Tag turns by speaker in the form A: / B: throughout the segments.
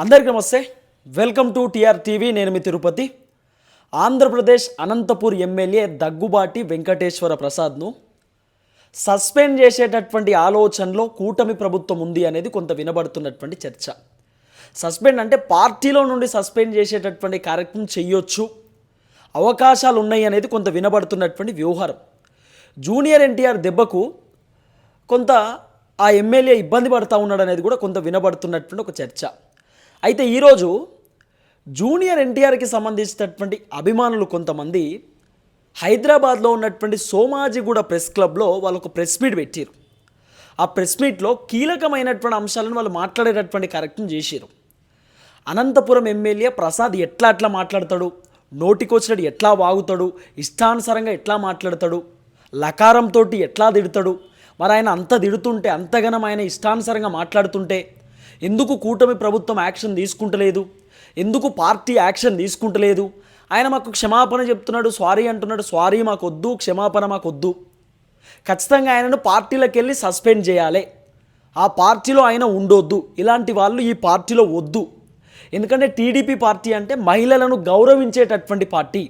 A: అందరికీ నమస్తే. Welcome to TR TV. నేను మీ తిరుపతి. ఆంధ్రప్రదేశ్ అనంతపూర్ ఎమ్మెల్యే దగ్గుబాటి వెంకటేశ్వర ప్రసాద్ను సస్పెండ్ చేసేటటువంటి ఆలోచనలో కూటమి ప్రభుత్వం ఉంది అనేది కొంత వినబడుతున్నటువంటి చర్చ. సస్పెండ్ అంటే పార్టీలో నుండి సస్పెండ్ చేసేటటువంటి కార్యక్రమం చెయ్యొచ్చు అవకాశాలు ఉన్నాయి అనేది కొంత వినబడుతున్నటువంటి వ్యవహారం జూనియర్ ఎన్టీఆర్ దెబ్బకు కొంత ఆ ఎమ్మెల్యే ఇబ్బంది పడతా ఉన్నాడు అనేది కూడా కొంత వినబడుతున్నటువంటి ఒక చర్చ. అయితే ఈరోజు జూనియర్ ఎన్టీఆర్కి సంబంధించినటువంటి అభిమానులు కొంతమంది హైదరాబాద్లో ఉన్నటువంటి సోమాజిగూడ ప్రెస్ క్లబ్లో వాళ్ళు ఒక ప్రెస్ మీట్ పెట్టారు ఆ ప్రెస్ మీట్లో కీలకమైనటువంటి అంశాలను వాళ్ళు మాట్లాడేటటువంటి కార్యక్రమం చేశారు అనంతపురం ఎమ్మెల్యే ప్రసాద్ ఎట్లా అట్లా మాట్లాడతాడు? నోటికొచ్చినట్టు ఎట్లా వాగుతాడు? ఇష్టానుసారంగా ఎట్లా మాట్లాడతాడు? లకారంతో ఎట్లా తిడతాడు? మరి ఆయన అంత తిడుతుంటే అంతగనం ఆయన ఇష్టానుసారంగా మాట్లాడుతుంటే ఎందుకు కూటమి ప్రభుత్వం యాక్షన్ తీసుకుంటలేదు? ఎందుకు పార్టీ యాక్షన్ తీసుకుంటలేదు? ఆయన మాకు క్షమాపణ చెప్తున్నాడు సారీ అంటున్నాడు. సారీ మాకు వద్దు క్షమాపణ మాకు వద్దు ఖచ్చితంగా ఆయనను పార్టీలకు వెళ్ళి సస్పెండ్ చేయాలి. ఆ పార్టీలో ఆయన ఉండొద్దు. ఇలాంటి వాళ్ళు ఈ పార్టీలో వద్దు. ఎందుకంటే టీడీపీ పార్టీ అంటే మహిళలను గౌరవించేటటువంటి పార్టీ.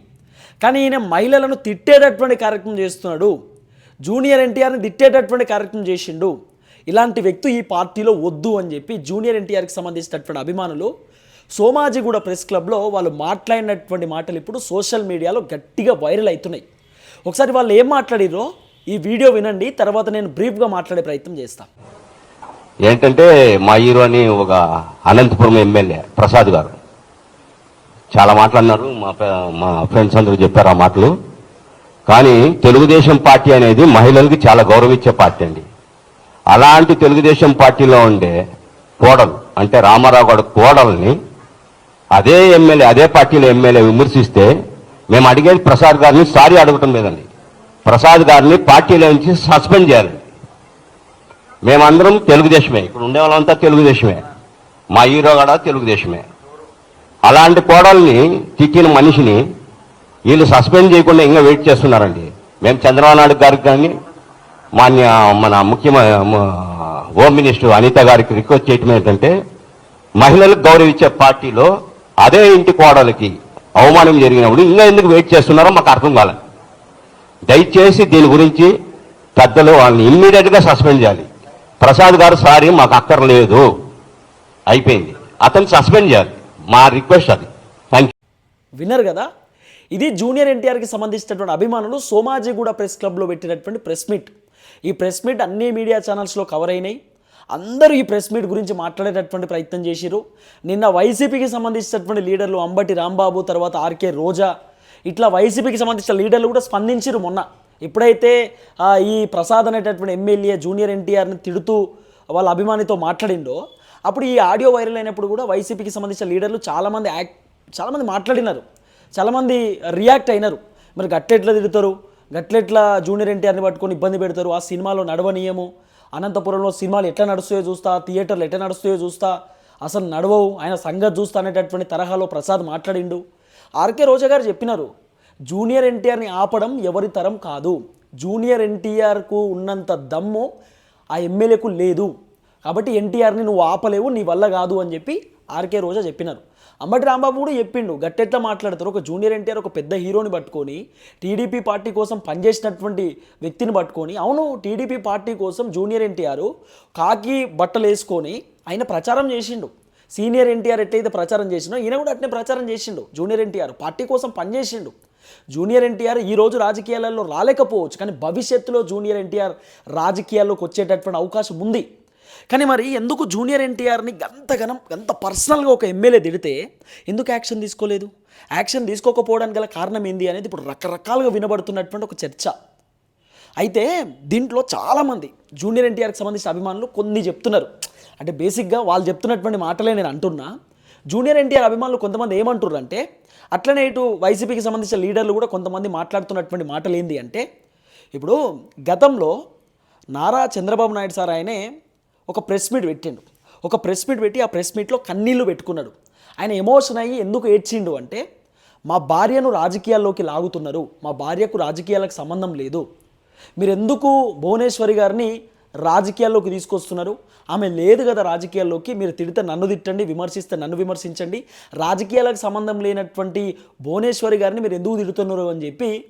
A: కానీ ఈయన మహిళలను తిట్టేటటువంటి కార్యక్రమం చేస్తున్నాడు. జూనియర్ ఎన్టీఆర్ని తిట్టేటటువంటి కార్యక్రమం చేసిండు. ఇలాంటి వ్యక్తి ఈ పార్టీలో వద్దు అని చెప్పి జూనియర్ ఎన్టీఆర్కి సంబంధించినటువంటి అభిమానులు సోమాజిగూడ ప్రెస్ క్లబ్లో వాళ్ళు మాట్లాడినటువంటి మాటలు ఇప్పుడు సోషల్ మీడియాలో గట్టిగా వైరల్ అవుతున్నాయి. ఒకసారి వాళ్ళు ఏం మాట్లాడిరో ఈ వీడియో వినండి తర్వాత నేను బ్రీఫ్గా మాట్లాడే ప్రయత్నం చేస్తాను
B: ఏంటంటే మా హీరో అని ఒక అనంతపురం ఎమ్మెల్యే ప్రసాద్ గారు. చాలా మాట్లాడినారు మా మా ఫ్రెండ్స్ అందరూ చెప్పారు ఆ మాటలు. కానీ తెలుగుదేశం పార్టీ అనేది మహిళలకి చాలా గౌరవించే పార్టీ అండి. అలాంటి తెలుగుదేశం పార్టీలో ఉండే కోడలు అంటే రామారావు గారి కోడల్ని అదే ఎమ్మెల్యే అదే పార్టీలో ఎమ్మెల్యే విమర్శిస్తే మేము అడిగేది ప్రసాద్ గారిని సారీ అడగటం లేదండి. ప్రసాద్ గారిని పార్టీలో నుంచి సస్పెండ్ చేయాలి. మేమందరం తెలుగుదేశమే. ఇక్కడ ఉండే వాళ్ళంతా తెలుగుదేశమే. మా హీరో కూడా తెలుగుదేశమే. అలాంటి కోడల్ని తిట్టిన మనిషిని వీళ్ళు సస్పెండ్ చేయకుండా ఇంకా వెయిట్ చేస్తున్నారండి. మేము చంద్రబాబు నాయుడు గారికి కానీ మాన్య మన ముఖ్యమైన హోమ్ మినిస్టర్ అనిత గారికి రిక్వెస్ట్ చేయటం ఏంటంటే మహిళలకు గౌరవించే పార్టీలో అదే ఇంటి కోడలకి అవమానం జరిగినప్పుడు ఇంకా ఎందుకు వెయిట్ చేస్తున్నారో మాకు అర్థం కాలేదు. దయచేసి దీని గురించి పెద్దలు వాళ్ళని ఇమ్మీడియట్గా సస్పెండ్ చేయాలి. ప్రసాద్ గారు సారీ మాకు అక్కర్లేదు. అయిపోయింది. అతను సస్పెండ్ చేయాలి. మా రిక్వెస్ట్ అది. థ్యాంక్ యూ
A: విన్నారు కదా? ఇది జూనియర్ ఎన్టీఆర్కి సంబంధించినటువంటి అభిమానులు సోమాజిగూడ ప్రెస్ క్లబ్లో పెట్టినటువంటి ప్రెస్ మీట్. ఈ ప్రెస్ మీట్ అన్ని మీడియా ఛానల్స్లో కవర్ అయినాయి. అందరూ ఈ ప్రెస్ మీట్ గురించి మాట్లాడేటటువంటి ప్రయత్నం చేసిరు నిన్న వైసీపీకి సంబంధించినటువంటి లీడర్లు అంబటి రాంబాబు తర్వాత ఆర్కే రోజా ఇట్లా వైసీపీకి సంబంధించిన లీడర్లు కూడా స్పందించిరు మొన్న. ఎప్పుడైతే ఈ ప్రసాద్ అనేటటువంటి ఎమ్మెల్యే జూనియర్ ఎన్టీఆర్ని తిడుతూ వాళ్ళ అభిమానితో మాట్లాడిండో అప్పుడు ఈ ఆడియో వైరల్ అయినప్పుడు కూడా వైసీపీకి సంబంధించిన లీడర్లు చాలామంది యాక్ట్ చాలామంది మాట్లాడినారు. చాలామంది రియాక్ట్ అయినారు. మరి గట్టెట్లా తిడతారు? గట్లెట్లా జూనియర్ ఎన్టీఆర్ని పట్టుకొని ఇబ్బంది పెడతారు? ఆ సినిమాలో నడవనీయము. అనంతపురంలో సినిమాలు ఎట్లా నడుస్తాయో చూస్తా థియేటర్లు ఎట్లా నడుస్తాయో చూస్తా. అసలు నడవవు. ఆయన సంగతి చూస్తా అనేటటువంటి తరహాలో ప్రసాద్ మాట్లాడిండు. ఆర్కే రోజా గారు చెప్పినారు జూనియర్ ఎన్టీఆర్ని ఆపడం ఎవరి తరం కాదు. జూనియర్ ఎన్టీఆర్కు ఉన్నంత దమ్ము ఆ ఎమ్మెల్యేకు లేదు. కాబట్టి ఎన్టీఆర్ని నువ్వు ఆపలేవు నీ వల్ల కాదు అని చెప్పి ఆర్కే రోజా చెప్పినారు. అంబటి రాంబాబు కూడా చెప్పిండు గట్టెట్లా మాట్లాడతారు. ఒక జూనియర్ ఎన్టీఆర్ ఒక పెద్ద హీరోని పట్టుకొని టీడీపీ పార్టీ కోసం పనిచేసినటువంటి వ్యక్తిని పట్టుకొని అవును టీడీపీ పార్టీ కోసం జూనియర్ ఎన్టీఆర్ కాకి బట్టలు వేసుకొని ఆయన ప్రచారం చేసిండు. సీనియర్ ఎన్టీఆర్ ఎట్లయితే ప్రచారం చేసిండో ఈయన కూడా అట్నే ప్రచారం చేసిండు జూనియర్ ఎన్టీఆర్. పార్టీ కోసం పనిచేసిండు. జూనియర్ ఎన్టీఆర్ ఈ రోజు రాజకీయాలలో రాలేకపోవచ్చు కానీ భవిష్యత్తులో జూనియర్ ఎన్టీఆర్ రాజకీయాల్లోకి వచ్చేటటువంటి అవకాశం ఉంది. కానీ మరి ఎందుకు జూనియర్ ఎన్టీఆర్ని గంతగనం గంత పర్సనల్గా ఒక ఎమ్మెల్యే తిడితే ఎందుకు యాక్షన్ తీసుకోలేదు? యాక్షన్ తీసుకోకపోవడానికి గల కారణం ఏంది అనేది ఇప్పుడు రకరకాలుగా వినబడుతున్నటువంటి ఒక చర్చ. అయితే దీంట్లో చాలామంది జూనియర్ ఎన్టీఆర్కి సంబంధించిన అభిమానులు కొన్ని చెప్తున్నారు. అంటే బేసిక్గా వాళ్ళు చెప్తున్నటువంటి మాటలే నేను అంటున్నా. జూనియర్ ఎన్టీఆర్ అభిమానులు కొంతమంది ఏమంటున్నారు అంటే అట్లనే ఇటు వైసీపీకి సంబంధించిన లీడర్లు కూడా కొంతమంది మాట్లాడుతున్నటువంటి మాటలు ఏంది అంటే ఇప్పుడు గతంలో నారా చంద్రబాబు నాయుడు సార్ ఆయనే ఒక ప్రెస్ మీట్ పెట్టిండు. ఒక ప్రెస్ మీట్ పెట్టి ఆ ప్రెస్ మీట్లో కన్నీళ్ళు పెట్టుకున్నాడు. ఆయన ఎమోషన్ అయ్యి ఎందుకు ఏడ్చిండు అంటే మా భార్యను రాజకీయాల్లోకి లాగుతున్నారు. మా భార్యకు రాజకీయాలకు సంబంధం లేదు. మీరు ఎందుకు భువనేశ్వరి గారిని రాజకీయాల్లోకి తీసుకొస్తున్నారు? ఆమె లేదు కదా రాజకీయాల్లోకి. మీరు తిడితే నన్ను తిట్టండి విమర్శిస్తే నన్ను విమర్శించండి. రాజకీయాలకు సంబంధం లేనటువంటి భువనేశ్వరి గారిని మీరు ఎందుకు తిడుతున్నారు? అని చెప్పి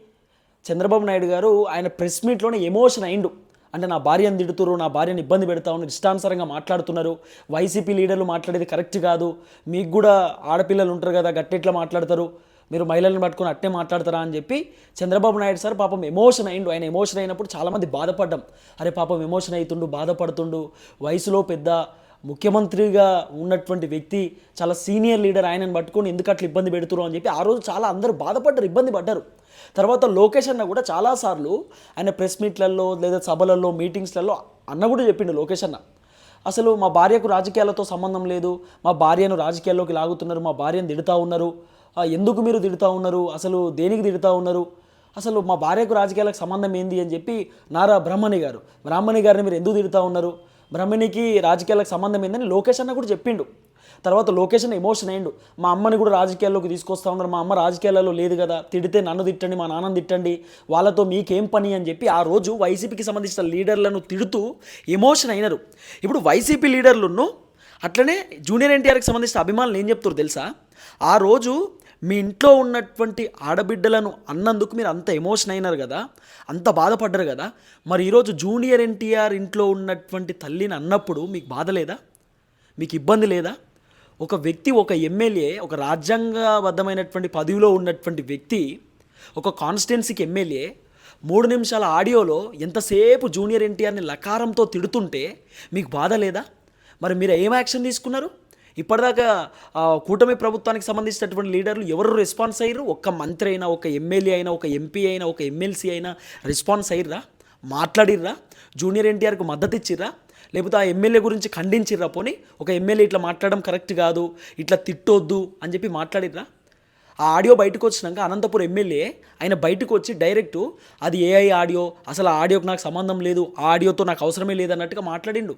A: చంద్రబాబు నాయుడు గారు ఆయన ప్రెస్ మీట్లోనే ఎమోషన్ అయిండు అంటే నా భార్యను తిడుతురు నా భార్యను ఇబ్బంది పెడతా ఉన్నారు ఇష్టానుసారంగా మాట్లాడుతున్నారు. వైసీపీ లీడర్లు మాట్లాడేది కరెక్ట్ కాదు. మీకు కూడా ఆడపిల్లలు ఉంటారు కదా గట్టెట్లా మాట్లాడతారు. మీరు మహిళలను పట్టుకొని అట్టే మాట్లాడతారా అని చెప్పి చంద్రబాబు నాయుడు సార్ పాపం ఎమోషన్ అయిండు. ఆయన ఎమోషన్ అయినప్పుడు చాలామంది బాధపడ్డాం. అరే పాపం ఎమోషన్ అవుతుండు బాధపడుతుండు. వయసులో పెద్ద ముఖ్యమంత్రిగా ఉన్నటువంటి వ్యక్తి చాలా సీనియర్ లీడర్ ఆయనను పట్టుకొని ఎందుకు అట్లా ఇబ్బంది పెడుతున్నారు అని చెప్పి ఆ రోజు చాలా అందరూ బాధపడ్డారు ఇబ్బంది పడ్డారు. తర్వాత లోకేష్ అన్న కూడా చాలాసార్లు ఆయన ప్రెస్ మీట్లలో లేదా సభలలో మీటింగ్స్లలో అన్న కూడా చెప్పిండు లోకేష్ అన్న. అసలు మా భార్యకు రాజకీయాలతో సంబంధం లేదు మా భార్యను రాజకీయాల్లోకి లాగుతున్నారు మా భార్యను తిడుతూ ఉన్నారు. ఎందుకు మీరు తిడుతూ ఉన్నారు? అసలు దేనికి తిడుతూ ఉన్నారు? అసలు మా భార్యకు రాజకీయాలకు సంబంధం ఏంది అని చెప్పి నారా బ్రహ్మణి గారు బ్రాహ్మణి గారిని మీరు ఎందుకు తిడుతూ ఉన్నారు? బ్రహ్మణికి రాజకీయాలకు సంబంధం ఏందని లోకేష్ అన్న కూడా చెప్పిండు. తర్వాత లోకేష్ అన్న ఎమోషన్ అయ్యిండు మా అమ్మని కూడా రాజకీయాల్లోకి తీసుకొస్తా ఉన్నారు. మా అమ్మ రాజకీయాలలో లేదు కదా. తిడితే నన్ను తిట్టండి మా నాన్నని తిట్టండి. వాళ్ళతో మీకేం పని అని చెప్పి ఆ రోజు వైసీపీకి సంబంధించిన లీడర్లను తిడుతూ ఎమోషన్ అయినారు. ఇప్పుడు వైసీపీ లీడర్లను అట్లనే జూనియర్ ఎన్టీఆర్కి సంబంధించిన అభిమానులు ఏం చెప్తారు తెలుసా? ఆ రోజు మీ ఇంట్లో ఉన్నటువంటి ఆడబిడ్డలను అన్నందుకు మీరు అంత ఎమోషన్ అయినారు కదా? అంత బాధపడ్డారు కదా? మరి ఈరోజు జూనియర్ ఎన్టీఆర్ ఇంట్లో ఉన్నటువంటి తల్లిని అన్నప్పుడు మీకు బాధ లేదా? మీకు ఇబ్బంది లేదా? ఒక వ్యక్తి ఒక ఎమ్మెల్యే ఒక రాజ్యాంగబద్ధమైనటువంటి పదవిలో ఉన్నటువంటి వ్యక్తి ఒక కాన్స్టిట్యున్సీకి ఎమ్మెల్యే మూడు నిమిషాల ఆడియోలో ఎంతసేపు జూనియర్ ఎన్టీఆర్ని లకారంతో తిడుతుంటే మీకు బాధ లేదా? మరి మీరు ఏం యాక్షన్ తీసుకున్నారు? ఇప్పటిదాకా కూటమి ప్రభుత్వానికి సంబంధించినటువంటి లీడర్లు ఎవరు రెస్పాన్స్ అయ్యారు ఒక్క మంత్రి అయినా ఒక ఎమ్మెల్యే అయినా ఒక ఎంపీ అయినా ఒక ఎమ్మెల్సీ అయినా రెస్పాన్స్ అయ్యిర్రా? మాట్లాడిర్రా? జూనియర్ ఎన్టీఆర్కు మద్దతు ఇచ్చిర్రా? లేకపోతే ఆ ఎమ్మెల్యే గురించి ఖండించిర్రా పోనీ? ఒక ఎమ్మెల్యే ఇట్లా మాట్లాడడం కరెక్ట్ కాదు ఇట్లా తిట్టొద్దు అని చెప్పి మాట్లాడిర్రా? ఆ ఆడియో బయటకు వచ్చినాక అనంతపురం ఎమ్మెల్యే ఆయన బయటకు వచ్చి డైరెక్ట్ అది ఏఐ ఆడియో అసలు ఆ ఆడియోకి నాకు సంబంధం లేదు ఆ ఆడియోతో నాకు అవసరమే లేదు అన్నట్టుగా మాట్లాడిండు.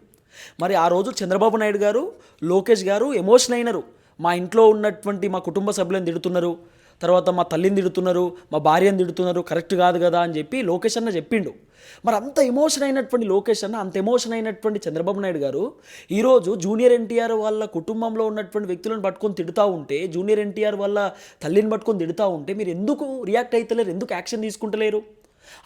A: మరి ఆ రోజు చంద్రబాబు నాయుడు గారు లోకేష్ గారు ఎమోషన్ అయినారు. మా ఇంట్లో ఉన్నటువంటి మా కుటుంబ సభ్యులను తిడుతున్నారు. తర్వాత మా తల్లిని తిడుతున్నారు మా భార్యను తిడుతున్నారు కరెక్ట్ కాదు కదా అని చెప్పి లోకేష్ అన్న చెప్పిండు. మరి అంత ఎమోషన్ అయినటువంటి లోకేష్ అన్న అంత ఎమోషన్ అయినటువంటి చంద్రబాబు నాయుడు గారు ఈరోజు జూనియర్ ఎన్టీఆర్ వాళ్ళ కుటుంబంలో ఉన్నటువంటి వ్యక్తులను పట్టుకొని తిడుతూ ఉంటే జూనియర్ ఎన్టీఆర్ వాళ్ళ తల్లిని పట్టుకొని తిడుతూ ఉంటే మీరు ఎందుకు రియాక్ట్ అవుతలేరు ఎందుకు యాక్షన్ తీసుకుంటలేరు?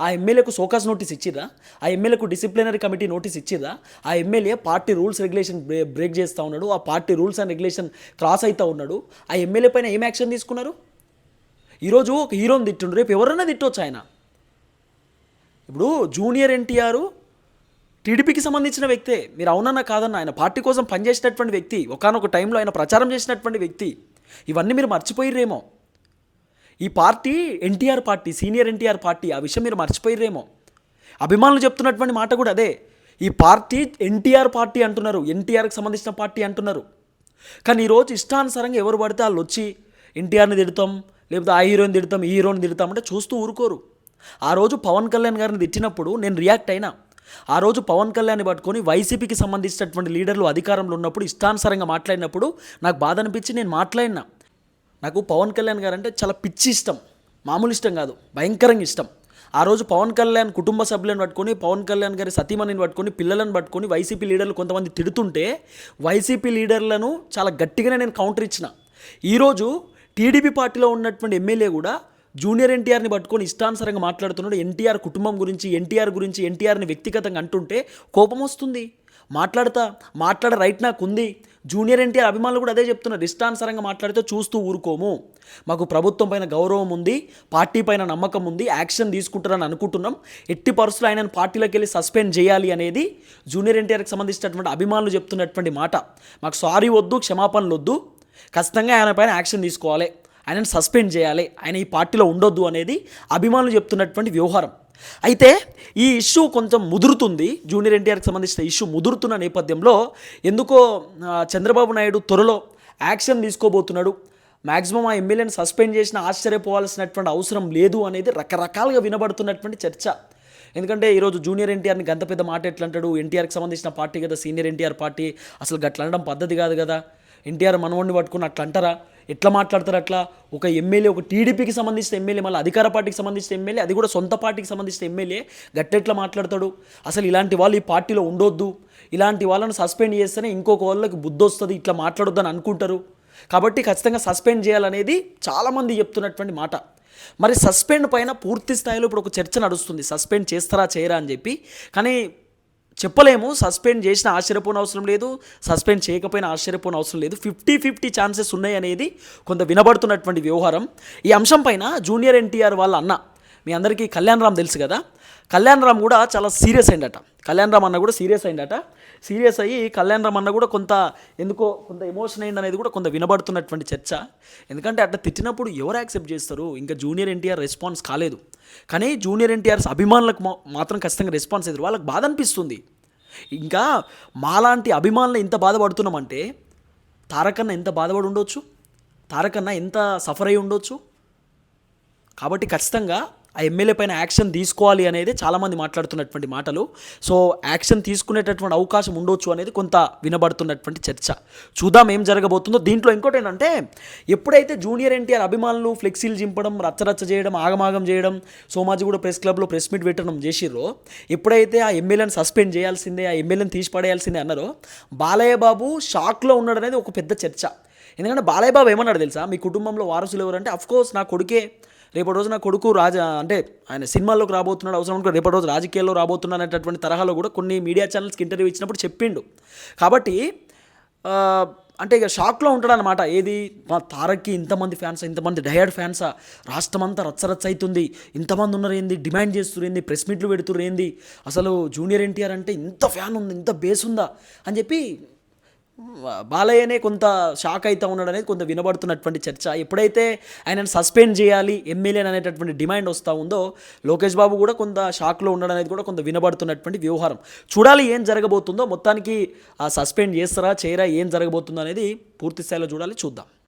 A: ఆ ఎమ్మెల్యేకు సోకాస్ నోటీస్ ఇచ్చిరా ఆ ఎమ్మెల్యేకు డిసిప్లినరీ కమిటీ నోటీస్ ఇచ్చిరా ఆ MLA party rules regulation break చేస్తూ ఉన్నాడు ఆ party rules and regulation cross అవుతూ ఉన్నాడు. ఆ ఎమ్మెల్యే పైన ఏం యాక్షన్ తీసుకున్నారు? ఈరోజు ఒక హీరోని తిట్టుండు. రేపు ఎవరన్నా తిట్టవచ్చు ఆయన. ఇప్పుడు జూనియర్ ఎన్టీఆర్ టీడీపీకి సంబంధించిన వ్యక్తే. మీరు అవునన్నా కాదన్న ఆయన పార్టీ కోసం పనిచేసినటువంటి వ్యక్తి ఒకనొక టైంలో ఆయన ప్రచారం చేసినటువంటి వ్యక్తి. ఇవన్నీ మీరు మర్చిపోయిర్రేమో. ఈ party NTR party senior NTR party ఆ విషయం మీరు మర్చిపోయిర్రేమో. అభిమానులు చెప్తున్నటువంటి మాట కూడా అదే. ఈ పార్టీ ఎన్టీఆర్ పార్టీ అంటున్నారు ఎన్టీఆర్కి సంబంధించిన పార్టీ అంటున్నారు. కానీ ఈరోజు ఇష్టానుసారంగా ఎవరు పడితే వాళ్ళు వచ్చి ఎన్టీఆర్ని తిడతాం లేకపోతే ఆ హీరోని తిడతాం ఈ హీరోని తిడతాం అంటే చూస్తూ ఊరుకోరు. ఆ రోజు పవన్ కళ్యాణ్ గారిని తిట్టినప్పుడు నేను రియాక్ట్ అయినా ఆ రోజు పవన్ కళ్యాణ్ని పట్టుకొని వైసీపీకి సంబంధించినటువంటి లీడర్లు అధికారంలో ఉన్నప్పుడు ఇష్టానుసారంగా మాట్లాడినప్పుడు నాకు బాధ అనిపించి నేను మాట్లాడినా. నాకు పవన్ కళ్యాణ్ గారు అంటే చాలా పిచ్చి ఇష్టం. మామూలు ఇష్టం కాదు భయంకరంగా ఇష్టం. ఆ రోజు పవన్ కళ్యాణ్ కుటుంబ సభ్యులను పట్టుకొని పవన్ కళ్యాణ్ గారి సతీమణిని పట్టుకొని పిల్లలను పట్టుకొని వైసీపీ లీడర్లు కొంతమంది తిడుతుంటే వైసీపీ లీడర్లను చాలా గట్టిగానే నేను కౌంటర్ ఇచ్చిన. ఈరోజు టీడీపీ పార్టీలో ఉన్నటువంటి ఎమ్మెల్యే కూడా జూనియర్ ఎన్టీఆర్ని పట్టుకొని ఇష్టానుసారంగా మాట్లాడుతున్నాడు. ఎన్టీఆర్ కుటుంబం గురించి ఎన్టీఆర్ గురించి ఎన్టీఆర్ని వ్యక్తిగతంగా అంటుంటే కోపం వస్తుంది. మాట్లాడతా మాట్లాడే రైట్ నాకు ఉంది. జూనియర్ ఎన్టీఆర్ అభిమానులు కూడా అదే చెప్తున్నారు. ఇష్టానుసారంగా మాట్లాడితే చూస్తూ ఊరుకోము. మాకు ప్రభుత్వం పైన గౌరవం ఉంది పార్టీ పైన నమ్మకం ఉంది యాక్షన్ తీసుకుంటారని అనుకుంటున్నాం. ఎట్టి పరిస్థితులు ఆయనను పార్టీలోకి వెళ్ళి సస్పెండ్ చేయాలి అనేది జూనియర్ ఎన్టీఆర్కి సంబంధించినటువంటి అభిమానులు చెప్తున్నటువంటి మాట. మాకు సారీ వద్దు క్షమాపణలు వద్దు. ఖచ్చితంగా ఆయన పైన యాక్షన్ తీసుకోవాలి. ఆయనను సస్పెండ్ చేయాలి. ఆయన ఈ పార్టీలో ఉండొద్దు అనేది అభిమానులు చెప్తున్నటువంటి వ్యవహారం. అయితే ఈ ఇష్యూ కొంచెం ముదురుతుంది. జూనియర్ ఎన్టీఆర్కి సంబంధించిన ఇష్యూ ముదురుతున్న నేపథ్యంలో ఎందుకో చంద్రబాబు నాయుడు త్వరలో యాక్షన్ తీసుకోబోతున్నాడు. మ్యాక్సిమం ఆ ఎమ్మెల్యేని సస్పెండ్ చేసిన ఆశ్చర్యపోవాల్సినటువంటి అవసరం లేదు అనేది రకరకాలుగా వినబడుతున్నటువంటి చర్చ. ఎందుకంటే ఈరోజు జూనియర్ ఎన్టీఆర్ని గంత పెద్ద మాట ఎట్లంటాడు? ఎన్టీఆర్కి సంబంధించిన పార్టీ కదా సీనియర్ ఎన్టీఆర్ పార్టీ. అసలు గట్ల అనడం పద్ధతి కాదు కదా. ఎన్టీఆర్ మనవాడిని పట్టుకుని అట్లా అంటారా? ఎట్లా మాట్లాడతారు అట్లా? ఒక ఎమ్మెల్యే ఒక టీడీపీకి సంబంధించిన ఎమ్మెల్యే మళ్ళీ అధికార పార్టీకి సంబంధించిన ఎమ్మెల్యే అది కూడా సొంత పార్టీకి సంబంధించిన ఎమ్మెల్యే గట్టెట్లా మాట్లాడతాడు? అసలు ఇలాంటి వాళ్ళు ఈ పార్టీలో ఉండొద్దు. ఇలాంటి వాళ్ళని సస్పెండ్ చేస్తేనే ఇంకొక వాళ్ళకి బుద్ధి వస్తుంది ఇట్లా మాట్లాడొద్దని అనుకుంటారు. కాబట్టి ఖచ్చితంగా సస్పెండ్ చేయాలనేది చాలామంది చెప్తున్నటువంటి మాట. మరి సస్పెండ్ పైన పూర్తి స్థాయిలో ఇప్పుడు ఒక చర్చ నడుస్తుంది. సస్పెండ్ చేస్తారా చేయరా అని చెప్పి. కానీ చెప్పలేము. సస్పెండ్ చేసిన ఆశ్చర్యపోని అవసరం లేదు. సస్పెండ్ చేయకపోయినా ఆశ్చర్యపోని అవసరం లేదు. ఫిఫ్టీ ఫిఫ్టీ ఛాన్సెస్ ఉన్నాయి అనేది కొంత వినబడుతున్నటువంటి వ్యవహారం. ఈ అంశం పైన జూనియర్ ఎన్టీఆర్ వాళ్ళ అన్న మీ అందరికీ కళ్యాణ్ రామ్ తెలుసు కదా? కళ్యాణ్ రామ్ కూడా చాలా సీరియస్ అయిందట. కళ్యాణ్ రామ్ అన్న కూడా సీరియస్ అయిందట. సీరియస్ అయ్యి కళ్యాణ్ రామ్ అన్న కూడా కొంత ఎందుకో కొంత ఎమోషన్ అయింది అనేది కూడా కొంత వినబడుతున్నటువంటి చర్చ. ఎందుకంటే అట్లా తిట్టినప్పుడు ఎవరు యాక్సెప్ట్ చేస్తారు? ఇంకా జూనియర్ ఎన్టీఆర్ రెస్పాన్స్ కాలేదు. కానీ జూనియర్ ఎన్టీఆర్స్ అభిమానులకు మాత్రం ఖచ్చితంగా రెస్పాన్స్ అయ్యారు వాళ్ళకి బాధ అనిపిస్తుంది. ఇంకా మాలాంటి అభిమానులు ఎంత బాధపడుతున్నామంటే తారకన్న ఎంత బాధపడి ఉండొచ్చు? తారకన్న ఎంత సఫర్ అయి ఉండొచ్చు? కాబట్టి ఖచ్చితంగా ఆ ఎమ్మెల్యే పైన యాక్షన్ తీసుకోవాలి అనేది చాలామంది మాట్లాడుతున్నటువంటి మాటలు. సో యాక్షన్ తీసుకునేటటువంటి అవకాశం ఉండొచ్చు అనేది కొంత వినబడుతున్నటువంటి చర్చ. చూద్దాం ఏం జరగబోతుందో. దీంట్లో ఇంకోటి ఏంటంటే ఎప్పుడైతే జూనియర్ ఎన్టీఆర్ అభిమానులు ఫ్లెక్సీలు చింపడం రచ్చరచ్చ చేయడం ఆగమాగం చేయడం సోమాజిగూడ ప్రెస్ క్లబ్లో ప్రెస్ మీట్ పెట్టడం చేసిర్రో ఎప్పుడైతే ఆ ఎమ్మెల్యేని సస్పెండ్ చేయాల్సిందే ఆ ఎమ్మెల్యేని తీసి పడేయాల్సిందే అన్నారో బాలయ్య బాబు షాక్లో ఉన్నాడు అనేది ఒక పెద్ద చర్చ. ఎందుకంటే బాలయ్య బాబు ఏమన్నాడు తెలుసా? మీ కుటుంబంలో వారసులు ఎవరంటే అఫ్కోర్స్ నా కొడుకే రేపటి రోజు నా కొడుకు రాజా అంటే ఆయన సినిమాల్లోకి రాబోతున్నాడు అవసరం అనుకో రేపటి రోజు రాజకీయాల్లో రాబోతున్నాడు అనేటటువంటి తరహాలో కూడా కొన్ని మీడియా ఛానల్స్కి ఇంటర్వ్యూ ఇచ్చినప్పుడు చెప్పిండు. కాబట్టి అంటే ఇక షాక్లో ఉంటాడనమాట ఏది? మా తారక్కి ఇంతమంది ఫ్యాన్స్ ఇంతమంది డయర్డ్ ఫ్యాన్సా రాష్ట్రం అంతా రచ్చరచ్చ అవుతుంది ఇంతమంది ఉన్నారు ఏంది? డిమాండ్ చేస్తురు ఏంది? ప్రెస్ మీట్లు పెడుతున్నారు ఏంది? అసలు జూనియర్ ఎన్టీఆర్ అంటే ఇంత ఫ్యాన్ ఉంది ఇంత బేస్ ఉందా? అని చెప్పి బాలయ్యనే కొంత షాక్ అవుతా ఉన్నాడు అనేది కొంత వినబడుతున్నటువంటి చర్చ. ఎప్పుడైతే ఆయనను సస్పెండ్ చేయాలి ఎమ్మెల్యే అనేటటువంటి డిమాండ్ వస్తూ ఉందో లోకేష్ బాబు కూడా కొంత షాక్లో ఉండడం అనేది కూడా కొంత వినబడుతున్నటువంటి వ్యవహారం. చూడాలి ఏం జరగబోతుందో మొత్తానికి ఆ సస్పెండ్ చేస్తారా చేయరా ఏం జరగబోతుందో అనేది పూర్తి స్థాయిలో చూడాలి చూద్దాం.